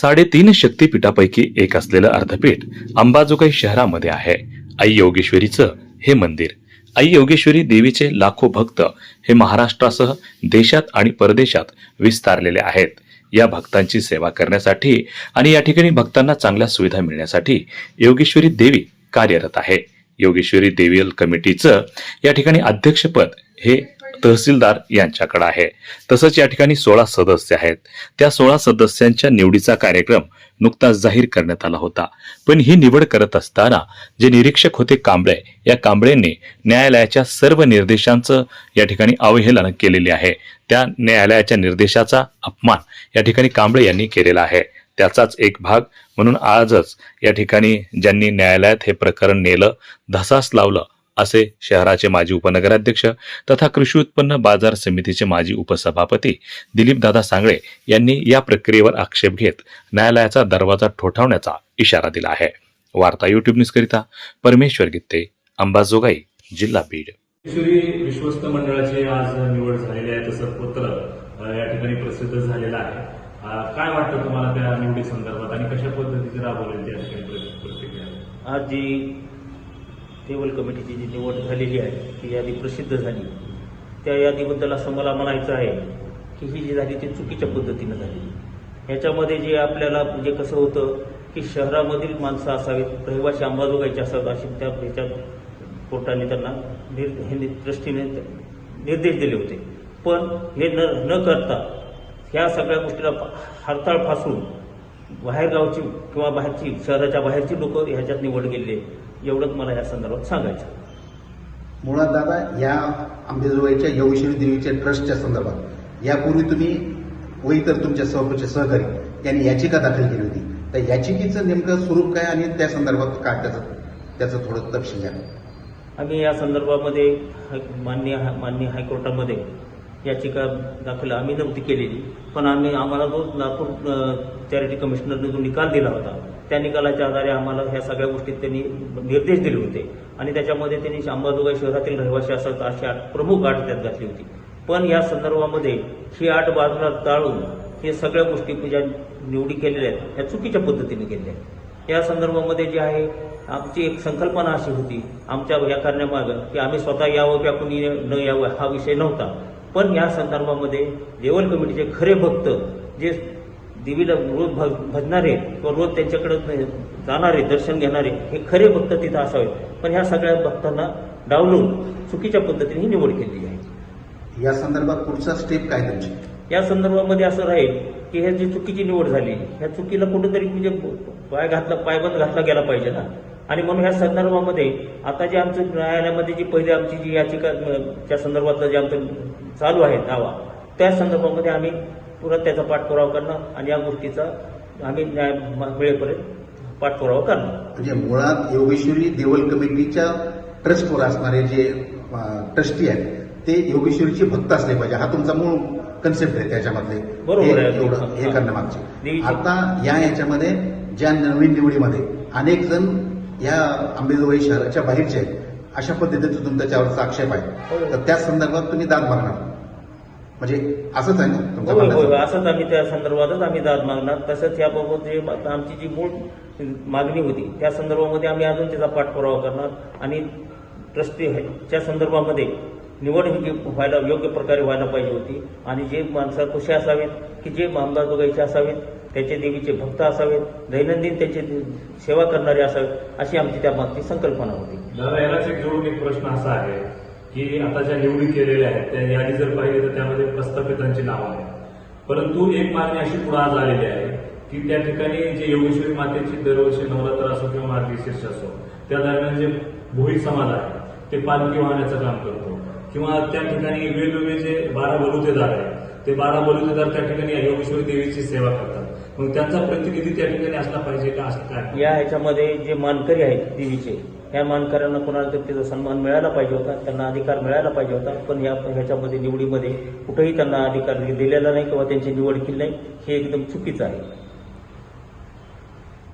साडेतीन शक्तीपीठापैकी एक असलेलं अर्धपीठ अंबाजोगाई शहरामध्ये आहे. आई योगेश्वरीचं हे मंदिर. आई योगेश्वरी देवीचे लाखो भक्त हे महाराष्ट्रासह देशात आणि परदेशात विस्तारलेले आहेत. या भक्तांची सेवा करण्यासाठी आणि या ठिकाणी भक्तांना चांगल्या सुविधा मिळण्यासाठी योगेश्वरी देवी कार्यरत आहे. योगेश्वरी देवील कमिटीचं या ठिकाणी अध्यक्षपद हे तहसीलदार यांच्याकडे आहे. तसंच या ठिकाणी सोळा सदस्य आहेत. त्या सोळा सदस्यांच्या निवडीचा कार्यक्रम नुकताच जाहीर करण्यात आला होता. पण ही निवड करत असताना जे निरीक्षक होते कांबळे या कांबळेंनी न्यायालयाच्या सर्व निर्देशांचं या ठिकाणी अवहेलना केलेली आहे. त्या न्यायालयाच्या निर्देशाचा अपमान या ठिकाणी कांबळे यांनी केलेला आहे. त्याचाच एक भाग म्हणून आजच या ठिकाणी ज्यांनी न्यायालयात हे प्रकरण नेलं धसास लावलं असे शहराचे माजी उपनगराध्यक्ष तथा कृषी उत्पन्न बाजार समितीचे माजी उपसभापती दिलीपदादा सांगळे यांनी या प्रक्रियेवर आक्षेप घेत न्यायालयाचा दरवाजा ठोठावण्याचा इशारा दिला आहे. वार्ता युट्यूब न्यूजकरिता परमेश्वर गित्ते अंबाजोगाई जिल्हा बीड. विश्वस्त मंडळाची आज निवड झालेली आहे तसं पत्र या ठिकाणी प्रसिद्ध झालेलं आहे. काय वाटतं तुम्हाला त्या निवडी संदर्भात आणि कशा पद्धतीचे राबवलेली प्रतिक्रिया आज जी टेबल कमिटीची जी निवड झालेली आहे ती यादी प्रसिद्ध झाली. त्या यादीबद्दल असं मला म्हणायचं आहे की ही जी झाली ती चुकीच्या पद्धतीनं झाली. ह्याच्यामध्ये जे आपल्याला म्हणजे कसं होतं की शहरामधील माणसं असावीत रहिवाशी अंबाजोगाईचे असावेत अशी त्या ह्याच्या कोर्टाने त्यांना निर हे नि- निर्देश दिले होते. पण हे न न करता ह्या सगळ्या गोष्टीला हरताळ फासून बाहेरगावची किंवा बाहेरची शहराच्या बाहेरची लोक ह्याच्यात निवड गेले एवढंच मला या संदर्भात सांगायचं मुळात दादा या आंबेजोगाईच्या योगेश्वरी देवीच्या ट्रस्टच्या संदर्भात यापूर्वी तुम्ही व इतर तुमच्या सहपचे सहकारी यांनी याचिका दाखल केली होती. तर याचिकेचं नेमकं स्वरूप काय आणि त्या संदर्भात काय त्याचं त्याचं थोडं तपशील द्या. आम्ही या संदर्भामध्ये मान्य मान्य हायकोर्टामध्ये याचिका दाखल आम्ही नव्हती केलेली. पण आम्ही आम्हाला जो लातूर चॅरिटी कमिशनरने जो निकाल दिला होता त्या निकालाच्या आधारे आम्हाला ह्या सगळ्या गोष्टीत त्यांनी निर्देश दिले होते. आणि त्याच्यामध्ये त्यांनी अंबाजोगाई शहरातील रहिवासी असत अशी आठ प्रमुख आठ त्यात घातली होती. पण या संदर्भामध्ये ही आठ बाजूला टाळून हे सगळ्या गोष्टी ज्या निवडी केलेल्या आहेत ह्या चुकीच्या पद्धतीने केलेल्या आहेत. या संदर्भामध्ये जे आहे आमची एक संकल्पना अशी होती आमच्या या करण्यामागं की आम्ही स्वतः यावं किंवा कुणी न यावं हा विषय नव्हता. पण या संदर्भामध्ये लेवल कमिटीचे खरे भक्त जे देवीला रोज भ भजणारे किंवा रोज त्यांच्याकडे जाणारे दर्शन घेणारे हे खरे भक्त तिथं असावेत. पण ह्या सगळ्या भक्तांना डावलून चुकीच्या पद्धतीने ही निवड केलेली आहे. या संदर्भात पुढचा स्टेप काय तुमची? या संदर्भामध्ये असं राहील की हे जी चुकीची निवड झाली. ह्या चुकीला कुठेतरी म्हणजे पाय घातला पायबंद घातला गेला पाहिजे ना. आणि म्हणून ह्या संदर्भामध्ये आता जे आमचं न्यायालयामध्ये जी पहिली आमची जी याचिका त्या संदर्भातलं जे आमचं चालू आहे दावा त्या संदर्भामध्ये आम्ही पुन्हा त्याचा पाठपुरावा करणार आणि या गोष्टीचा आम्ही न्याय वेळेपर्यंत पाठपुरावा करणार म्हणजे मुळात योगेश्वरी देवल कमिटीच्या ट्रस्टवर असणारे जे ट्रस्टी आहेत ते योगेश्वरीचे भक्त असले पाहिजे. हा तुमचा मूळ कन्सेप्ट आहे त्याच्यामधले. बरोबर हे. करण्यामागचे आता या याच्यामध्ये ज्या नवीन निवडीमध्ये अनेक जण या आंबेजोगाई शहराच्या बाहेरचे आहेत. अशा पद्धतीचा तुमचा त्यावरचा आक्षेप आहे. हो. तर त्या संदर्भात तुम्ही दाद मागणार. म्हणजे असंच आहे ना तुमचं म्हणण्याचं? असंच आम्ही त्या संदर्भातच आम्ही दाद मागणार. तसंच याबाबत जे आमची जी मूळ मागणी होती त्या संदर्भामध्ये आम्ही अजून त्याचा पाठपुरावा करणार. आणि ट्रस्टी च्या संदर्भामध्ये निवड ही व्हायला योग्य प्रकारे व्हायला पाहिजे होती. आणि जे माणसं कसे असावेत की जे अंबाजोगाईचे असावेत त्याचे देवीचे भक्त असावेत दैनंदिन त्याचे सेवा करणारे असावेत अशी आमची त्या मागची संकल्पना होती. दादा यालाच एक जोडून एक प्रश्न असा आहे की आता ज्या निवडी केलेल्या आहेत त्या यादी जर पाहिली तर त्यामध्ये प्रस्थापितांची नावं आहेत. परंतु एक मागणी अशी पुढे आज आलेली आहे की त्या ठिकाणी जे योगेश्वरी मातेची दरवर्षी नवरात्र असो किंवा मार्गशीर्ष असो त्या दरम्यान जे भोई समाज आहे ते पालखी वाहण्याचं काम करतो. किंवा त्या ठिकाणी वेगवेगळे जे बारा बलुतेदार आहेत ते बारा बलुतेदार त्या ठिकाणी योगेश्वरी देवीची सेवा करतात. मग त्यांचा प्रतिनिधी त्या ठिकाणी असला पाहिजे का असं काय? या ह्याच्यामध्ये जे मानकरी आहेत देवीचे या मानकऱ्यांना कोणाला तरी त्याचा सन्मान मिळायला पाहिजे होता त्यांना अधिकार मिळायला पाहिजे होता पण या ह्याच्यामध्ये निवडीमध्ये कुठेही त्यांना अधिकार दिलेला नाही किंवा त्यांची निवड केली नाही हे एकदम चुकीचं आहे.